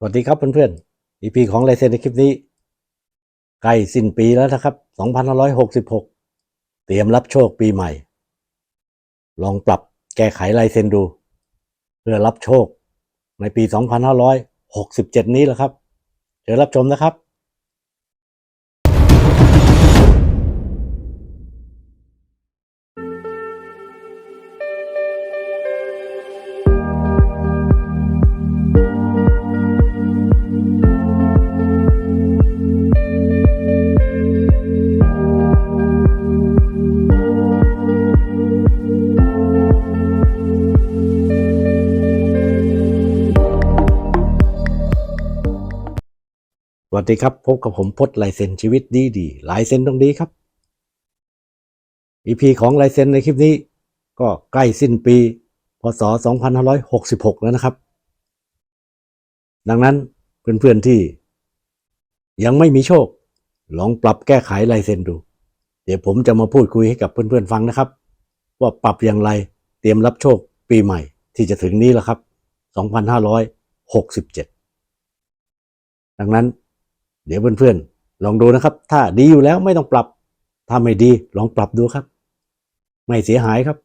สวัสดีครับเพื่อนๆ EP ของลายเซ็นในคลิปนี้ ใกล้สิ้นปีแล้วนะครับ 2566 เตรียมรับโชคปีใหม่ ลองปรับแก้ไขลายเซ็นดู เพื่อรับโชคในปี 2567 นี้แหละครับ เชิญรับชมนะครับ สวัสดีครับ พบกับผมพจน์ลายเซ็นชีวิตดีดีลายเซ็นต้องดีครับ EP ของลายเซ็นในคลิปนี้ ก็ใกล้สิ้นปี พศ 2566 แล้วนะครับ ดังนั้นเพื่อนๆที่ ยังไม่มีโชค ลองปรับแก้ไขลายเซ็นดู เดี๋ยวผมจะมาพูดคุยให้กับเพื่อนๆฟังนะครับ ว่าปรับอย่างไรเตรียมรับโชคปีใหม่ที่จะถึงนี้แล้วครับ 2567 ดังนั้น เดี๋ยวเพื่อนๆ ลองดูนะครับ ถ้าดีอยู่แล้วไม่ต้องปรับ ถ้าไม่ดีลองปรับดูครับ ไม่เสียหายครับ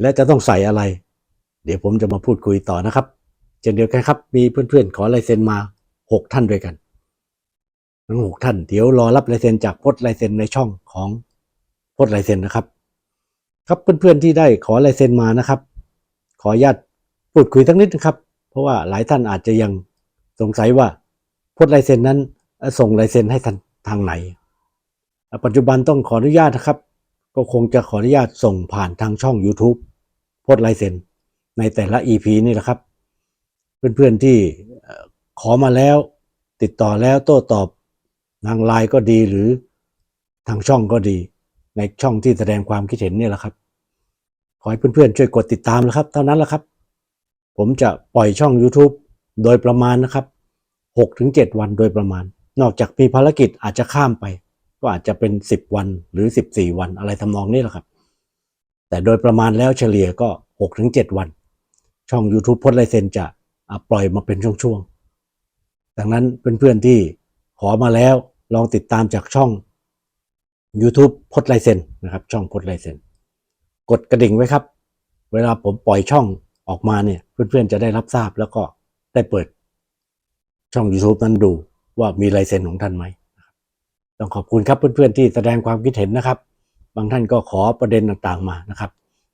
และจะต้องใส่อะไร เดี๋ยวผมจะมาพูดคุยต่อนะครับ เช่นเดียวกันครับ มีเพื่อนๆ ขอลายเซ็นมาหกท่านด้วยกันทั้งหกท่านเดี๋ยวรอรับลายเซ็นจากพจน์ลายเซ็นในช่องของพจน์ลายเซ็นนะครับ ครับเพื่อนๆที่ได้ขอลายเซ็นมานะครับ ขออนุญาตพูดคุยสักนิดนะครับ เพราะว่าหลายท่านอาจจะยังสงสัยว่า พจน์ลายเซ็นนั้นส่งลายเซ็นให้ทางทางไหน ปัจจุบันต้องขออนุญาตนะครับ ก็คงจะขออนุญาตส่งผ่านทางช่อง YouTube พจน์ลายเซ็นในแต่ละ EP นี่แหละครับ เพื่อนๆที่ขอมาแล้ว ติดต่อแล้วโต้ตอบทางไลน์ก็ดีหรือทางช่องก็ดี ในช่องที่แสดงความคิดเห็นนี่แหละครับ ขอให้เพื่อนๆช่วยกดติดตามนะครับ เท่านั้นแหละครับ ผมจะปล่อยช่อง YouTube โดยประมาณนะครับ 6ถึง7วันโดยประมาณ นอกจากมีภารกิจอาจจะข้ามไป ก็อาจจะเป็น 10 วันหรือ 14 วันอะไรทำนองนี้แหละครับ แต่โดยประมาณแล้วเฉลี่ยก็6ถึง7วัน ช่อง YouTube พจน์ไลเซนจะปล่อยมาเป็นช่วงๆดังนั้นเพื่อนๆที่ขอมาแล้วลองติดตามจากช่อง YouTube พจนไลเซนนะครับ ช่องพจนไลเซนกดกระดิ่งไว้ครับ เวลาผมปล่อยช่องออกมาเนี่ย เพื่อนๆจะได้รับทราบแล้วก็ได้เปิด ช่อง YouTube นั้นดูว่ามีลายเซ็นของท่านไหมต้องขอบคุณครับเพื่อนๆที่แสดงความคิดเห็นนะครับ บางท่านก็ขอประเด็นต่างๆมานะครับ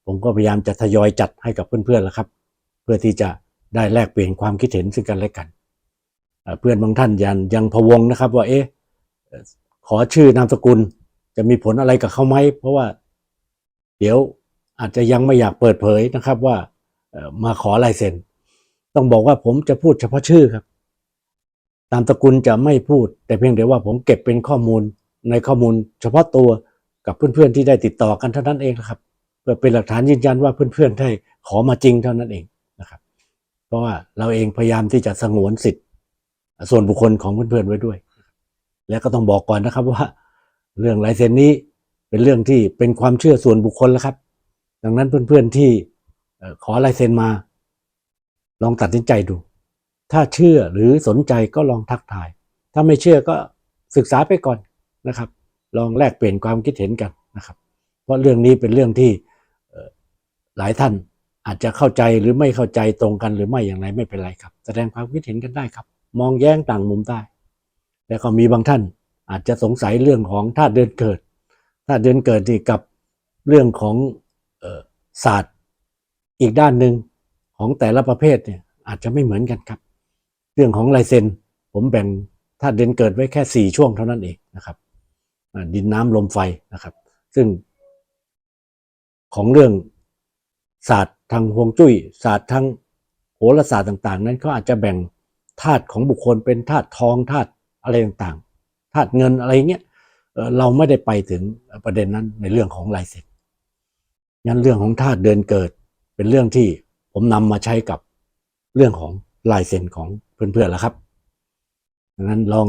ผมก็พยายามจะทยอยจัดให้กับเพื่อนๆแล้วครับ เพื่อที่จะได้แลกเปลี่ยนความคิดเห็นซึ่งกันและกัน เพื่อนบางท่านยังยังพะวงนะครับ ว่าเอ๊ะขอชื่อนามสกุลจะมีผลอะไรกับเขาไหมเพราะว่า เดี๋ยวอาจจะยังไม่อยากเปิดเผยนะครับว่ามาขอลายเซ็นต้องบอกว่าผมจะพูดเฉพาะชื่อครับ ตามตระกูลจะไม่พูด แต่เพียงแต่ว่าผมเก็บเป็นข้อมูลในข้อมูล เฉพาะตัวกับเพื่อนๆที่ได้ติดต่อกันเท่านั้นเองนะครับเพื่อเป็นหลักฐานยืนยันว่าเพื่อนๆได้ขอมาจริงเท่านั้นเองนะครับ เพราะว่าเราเองพยายามที่จะสงวนสิทธิ์ ส่วนบุคคลของเพื่อนๆไว้ด้วย และก็ต้องบอกก่อนนะครับว่า เรื่องลายเซ็นนี้เป็นเรื่องที่เป็นความเชื่อส่วนบุคคลแล้วครับ ดังนั้นเพื่อนๆที่ขอลายเซ็นมา ลองตัดสินใจดู ถ้าเชื่อหรือสนใจก็ลองทักทาย ถ้าไม่เชื่อก็ศึกษาไปก่อนนะครับ ลองแลกเปลี่ยนความคิดเห็นกันนะครับ เพราะเรื่องนี้เป็นเรื่องที่หลายท่านอาจจะเข้าใจหรือไม่เข้าใจตรงกันหรือไม่อย่างไรไม่เป็นไรครับ แสดงความคิดเห็นกันได้ครับ มองแย้งต่างมุมได้แล้วก็มีบางท่านอาจจะสงสัยเรื่องของธาตุเดือนเกิดธาตุเดือนเกิดนี่กับเรื่องของศาสตร์อีกด้านหนึ่งของแต่ละประเภทเนี่ยอาจจะไม่เหมือนกันครับ เรื่องของลายเซ็นผมแบ่งธาตุเดือนเกิดไว้แค่สี่ช่วงเท่านั้นเองนะครับดินน้ำลมไฟนะครับ ซึ่ง ของเรื่องศาสตร์ทางฮวงจุ้ยศาสตร์ทางโหราศาสตร์ต่าง ๆ นั้นเขาอาจจะแบ่งธาตุของบุคคลเป็นธาตุทองธาตุอะไรต่างๆธาตุเงินอะไรเงี้ยเราไม่ได้ไปถึงประเด็นนั้นในเรื่องของลายเซ็นงั้นเรื่องของธาตุเดือนเกิด เป็นเรื่องที่ผมนำมาใช้กับเรื่องของลายเซ็นของ เพื่อนๆแล้วครับดังนั้นลอง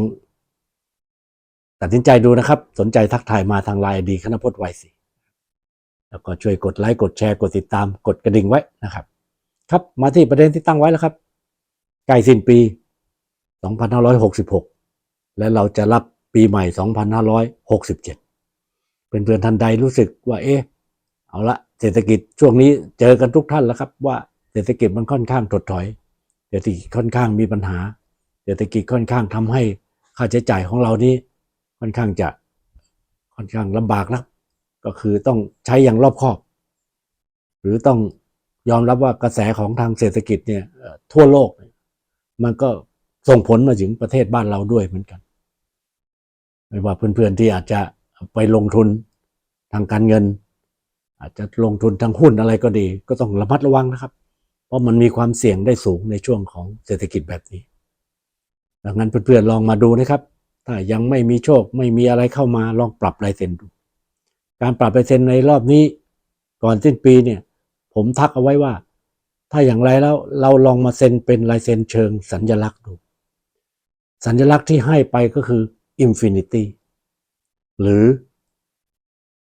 ตัดสินใจดูนะครับ สนใจทักทายมาทางไลน์ดีคณพจน์ไวสีแล้วก็ช่วยกดไลค์กดแชร์กดติดตามกดกระดิ่งไว้นะครับ ครับมาที่ประเด็นที่ตั้งไว้แล้วครับใกล้สิ้นปี 2566 และเราจะรับปีใหม่ 2567เพื่อนๆท่านใดรู้สึกว่าเอ๊ะเอาละเศรษฐกิจช่วงนี้เจอกันทุกท่านแล้วครับว่าเศรษฐกิจมันค่อนข้างถดถอย เศรษฐกิจค่อนข้างมีปัญหา เศรษฐกิจค่อนข้างทำให้ค่าใช้จ่ายของเรานี้ค่อนข้างจะค่อนข้างลำบากนะก็คือต้องใช้อย่างรอบคอบ หรือต้องยอมรับว่ากระแสของทางเศรษฐกิจเนี่ยทั่วโลก มันก็ส่งผลมาถึงประเทศบ้านเราด้วยเหมือนกัน ไม่ว่าเพื่อนๆที่อาจจะไปลงทุนทางการเงิน อาจจะลงทุนทางหุ้นอะไรก็ดี ก็ต้องระมัดระวังนะครับ ราะมันมีความเสี่ยงได้สูงในช่วงของเศรษฐกิจแบบนี้ ดังนั้นเพื่อนๆลองมาดูนะครับ ถ้ายังไม่มีโชคไม่มีอะไรเข้ามาลองปรับลายเซ็นดู การปรับลายเซ็นในรอบนี้ก่อนสิ้นปีเนี่ย ผมทักเอาไว้ว่า ถ้าอย่างไรแล้วเราลองมาเซ็นเป็นลายเซ็นเชิงสัญลักษณ์ดู สัญลักษณ์ที่ให้ไปก็คือ Infinity หรือ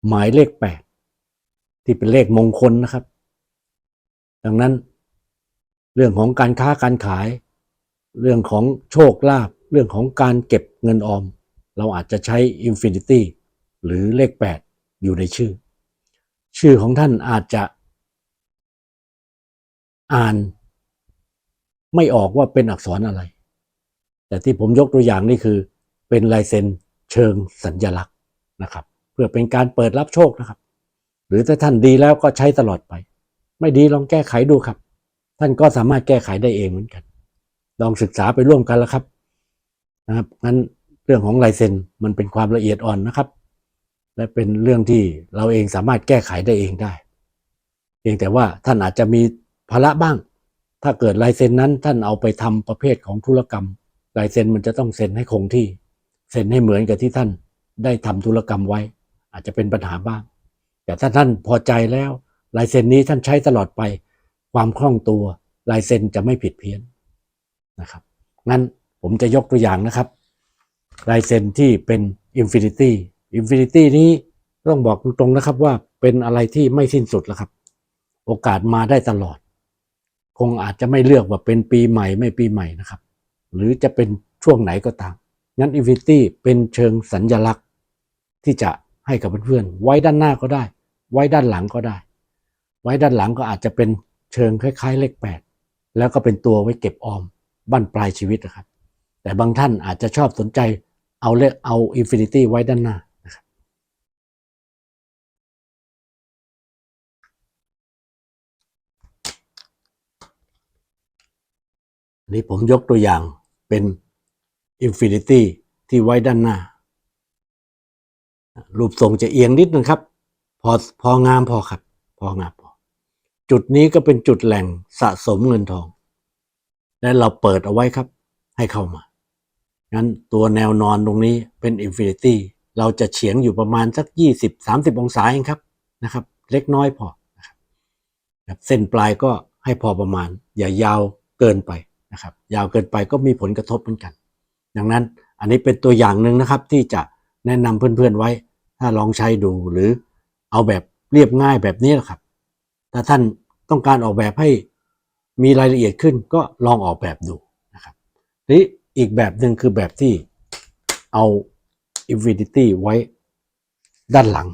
หมายเลขแปดที่เป็นเลขมงคลนะครับ ดังนั้น เรื่องของการค้าการขาย เรื่องของโชคลาภเรื่องของการเก็บเงินออม เราอาจจะใช้ Infinity หรือเลข 8 อยู่ในชื่อ ชื่อของท่านอาจจะ อ่าน ไม่ออกว่าเป็นอักษรอะไร แต่ที่ผมยกตัวอย่างนี่คือ เป็นลายเซ็นเชิงสัญญลักษณ์นะครับ เพื่อเป็นการเปิดรับโชคนะครับ หรือถ้าท่านดีแล้วก็ใช้ตลอดไป ไม่ดีลองแก้ไขดูครับ ท่านก็สามารถแก้ไขได้เองเหมือนกัน ลองศึกษาไปร่วมกันแล้วครับนะครับงั้นเรื่องของลายเซ็นมันเป็นความละเอียดอ่อนนะครับ และเป็นเรื่องที่เราเองสามารถแก้ไขได้เองได้ เพียงแต่ว่าท่านอาจจะมีภาระบ้าง ถ้าเกิดลายเซ็นนั้นท่านเอาไปทำประเภทของธุรกรรมลายเซ็นมันจะต้องเซ็นให้คงที่เซ็นให้เหมือนกับที่ท่านได้ทำธุรกรรมไว้ อาจจะเป็นปัญหาบ้าง แต่ถ้าท่านพอใจแล้วลายเซ็นนี้ท่านใช้ตลอดไป ความคล่องตัวลายเซ็นจะไม่ผิดเพี้ยนนะครับ งั้นผมจะยกตัวอย่างนะครับ ลายเซ็นที่เป็น Infinity Infinity นี้ต้องบอกตรงๆนะครับว่าเป็นอะไรที่ไม่สิ้นสุดแล้วครับ โอกาสมาได้ตลอด คงอาจจะไม่เลือกว่าเป็นปีใหม่ไม่ปีใหม่นะครับ หรือจะเป็นช่วงไหนก็ตาม งั้น Infinity เป็นเชิงสัญญลักษณ์ ที่จะให้กับเพื่อนๆไว้ด้านหน้าก็ได้ ไว้ด้านหลังก็ได้ ไว้ด้านหลังก็อาจจะเป็น เชิงคล้ายๆ เลขแปดแล้วก็เป็นตัวไว้เก็บออมบั้นปลายชีวิตนะครับ แต่บางท่านอาจจะชอบสนใจเอาเลขเอาอินฟินิตี้ไว้ด้านหน้านะครับนนี้ผมยกตัวอย่างเป็นอินฟินิตี้ที่ไว้ด้านหน้า รูปทรงจะเอียงนิดนึงครับ พอพองามพอครับ พองามพอ จุดนี้ก็เป็นจุดแหล่งสะสมเงินทอง และเราเปิดเอาไว้ครับ ให้เข้ามา งั้นตัวแนวนอนตรงนี้เป็นอินฟินิตี้เราจะเฉียงอยู่ประมาณสัก 20-30 องศาเองครับนะครับ เล็กน้อยพอนะครับเส้นปลายก็ให้พอประมาณ อย่ายาวเกินไปนะครับ ยาวเกินไปก็มีผลกระทบเหมือนกัน ดังนั้นอันนี้เป็นตัวอย่างหนึ่งนะครับ ที่จะแนะนำเพื่อนๆไว้ ถ้าลองใช้ดูหรือเอาแบบเรียบง่ายแบบนี้แหละครับ ถ้าท่านต้องการออกแบบให้มีรายละเอียดขึ้นก็ลองออกแบบดูนะครับนี่อีกแบบหนึ่งคือแบบที่เอา Infinity ไว้ด้านหลัง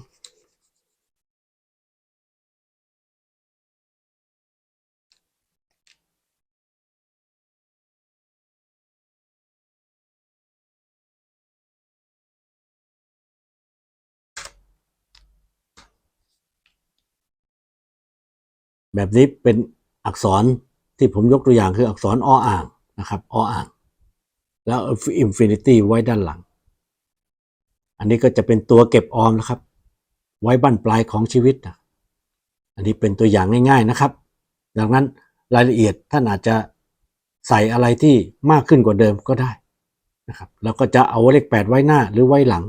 แบบนี้เป็นอักษรที่ผมยกตัวอย่างคืออักษรออ่างนะครับออ่าง แล้ว Infinity ไว้ด้านหลัง อันนี้ก็จะเป็นตัวเก็บออมนะครับ ไว้บั้นปลายของชีวิตนะอันนี้เป็นตัวอย่างง่าย ๆนะครับ ดังนั้นรายละเอียดท่านอาจจะใส่อะไรที่มากขึ้นกว่าเดิมก็ได้นะครับ แล้วก็จะเอาเลขแปดไว้หน้าหรือไว้หลัง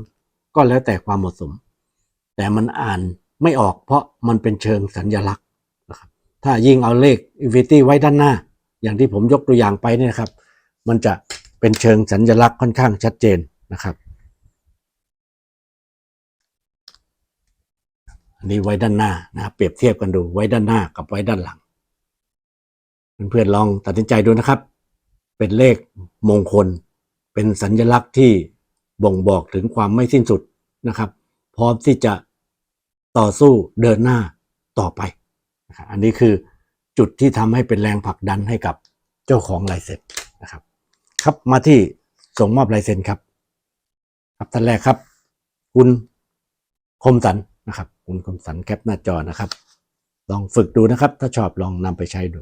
ก็แล้วแต่ความเหมาะสม แต่มันอ่านไม่ออกเพราะมันเป็นเชิงสัญญลักษณ์ ถ้ายิ่งเอาเลข Infinity ไว้ด้านหน้า อย่างที่ผมยกตัวอย่างไปเนี่ยครับ มันจะเป็นเชิงสัญลักษณ์ค่อนข้างชัดเจนนะครับอันนี้ไว้ด้านหน้านะเปรียบเทียบกันดูไว้ด้านหน้ากับไว้ด้านหลัง เพื่อนๆลองตัดสินใจดูนะครับ เป็นเลขมงคล เป็นสัญลักษณ์ที่บ่งบอกถึงความไม่สิ้นสุดนะครับ พร้อมที่จะต่อสู้เดินหน้าต่อไป นะครับอันนี้คือจุดที่ทำให้เป็นแรงผลักดันให้กับเจ้าของลายเซ็นนะครับ ครับมาที่ส่งมอบลายเซ็นครับ ครับท่านแรกครับ คุณคมสันนะครับ คุณคมสันแคปหน้าจอนะครับ ลองฝึกดูนะครับ ถ้าชอบลองนำไปใช้ดู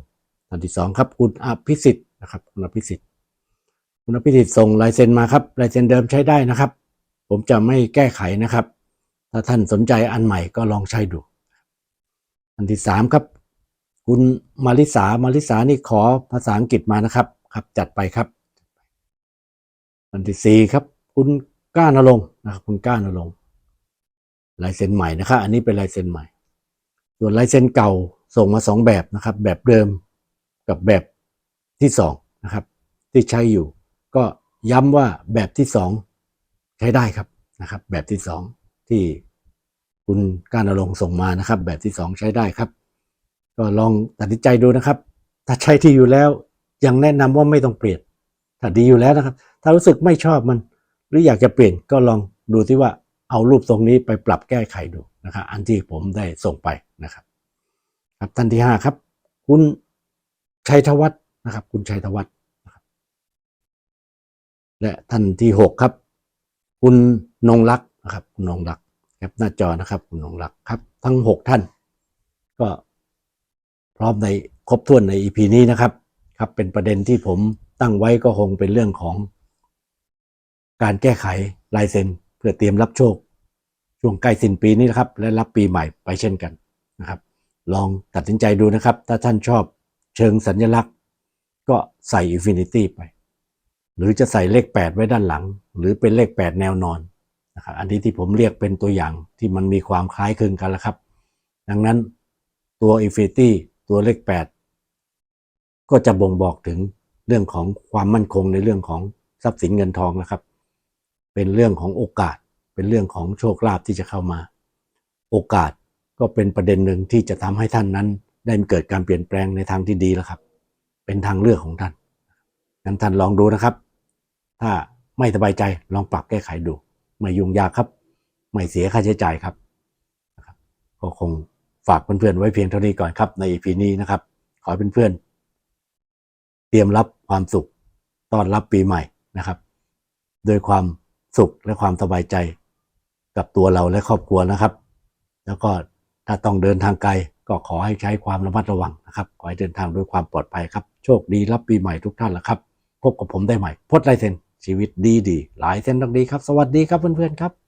ท่านที่สองครับ คุณอภิสิทธิ์นะครับคุณอภิสิทธิ์คุณอภิสิทธิ์ส่งลายเซ็นมาครับลายเซ็นเดิมใช้ได้นะครับ ผมจะไม่แก้ไขนะครับ ถ้าท่านสนใจอันใหม่ก็ลองใช้ดู อันที่สามครับ คุณมาริสามาริสานี่ขอภาษาอังกฤษมานะครับ ครับจัดไปครับ อันที่สี่ครับ คุณก้านรงนะครับคุณก้านรงลายเซ็นใหม่นะครับ อันนี้เป็นลายเซ็นใหม่ ส่วนลายเซ็นเก่าส่งมาสองแบบนะครับ แบบเดิมกับแบบที่สองนะครับ ที่ใช้อยู่ ก็ย้ำว่าแบบที่สองใช้ได้ครับนะครับ แบบที่สองที่ คุณก้ารงค์ส่งมานะครับ แบบที่สองใช้ได้ครับ ก็ลองตัดสินใจดูนะครับ ถ้าใช้ที่อยู่แล้วยังแนะนำว่าไม่ต้องเปลี่ยนถ้าดีอยู่แล้วนะครับ ถ้ารู้สึกไม่ชอบมัน หรืออยากจะเปลี่ยนก็ลองดูที่ว่าเอารูปทรงนี้ไปปรับแก้ไขดูนะครับอันที่ผมได้ส่งไปนะครับ ครับท่านที่ห้าครับ คุณชัยธวัฒน์นะครับ คุณชัยธวัฒน์นะและท่านที่หกครับ คุณนงรักษ์นะครับ คุณนงรักษ์ ปหน้าจอนะครับ คุณนงรักครับ ทั้งหกท่าน ก็พร้อมในครบถ้วนใน EP นี้นะครับ ครับเป็นประเด็นที่ผมตั้งไว้ก็คงเป็นเรื่องของการแก้ไขลายเซ็นเพื่อเตรียมรับโชค ช่วงใกล้สิ้นปีนี้นะครับ และรับปีใหม่ไปเช่นกันนะครับ ลองตัดสินใจดูนะครับ ถ้าท่านชอบเชิงสัญลักษณ์ ก็ใส่ Infinity ไป หรือจะใส่เลข 8 ไว้ด้านหลัง หรือเป็นเลข 8 แนวนอน นะครับอันนี้ที่ผมเรียกเป็นตัวอย่างที่มันมีความคล้ายคลึงกันแล้วครับ ดังนั้นตัว Infinity ตัวเลข 8 ก็จะบ่งบอกถึงเรื่องของความมั่นคงในเรื่องของทรัพย์สินเงินทองนะครับ เป็นเรื่องของโอกาส เป็นเรื่องของโชคลาภที่จะเข้ามา โอกาสก็เป็นประเด็นหนึ่งที่จะทำให้ท่านนั้น ได้เกิดการเปลี่ยนแปลงในทางที่ดีแล้วครับ เป็นทางเลือกของท่านงั้นท่านลองดูนะครับ ถ้าไม่สบายใจลองปรับแก้ไขดู ไม่ยุ่งยากครับ ไม่เสียค่าใช้จ่ายครับนะครับ ก็คงฝากเพื่อนๆไว้เพียงเท่านี้ก่อนครับ ใน EP นี้นะครับ ขอให้เพื่อนๆเตรียมรับความสุขต้อนรับปีใหม่นะครับโดยความสุขและความสบายใจกับตัวเราและครอบครัวนะครับ แล้วก็ถ้าต้องเดินทางไกลก็ขอให้ใช้ความระมัดระวังนะครับ ขอให้เดินทางด้วยความปลอดภัยครับ โชคดีรับปีใหม่ทุกท่านละครับ พบกับผมได้ใหม่พดลายเซ็น ชีวิตดีดีหลายเส้นต้องดีครับ สวัสดีครับเพื่อนๆครับ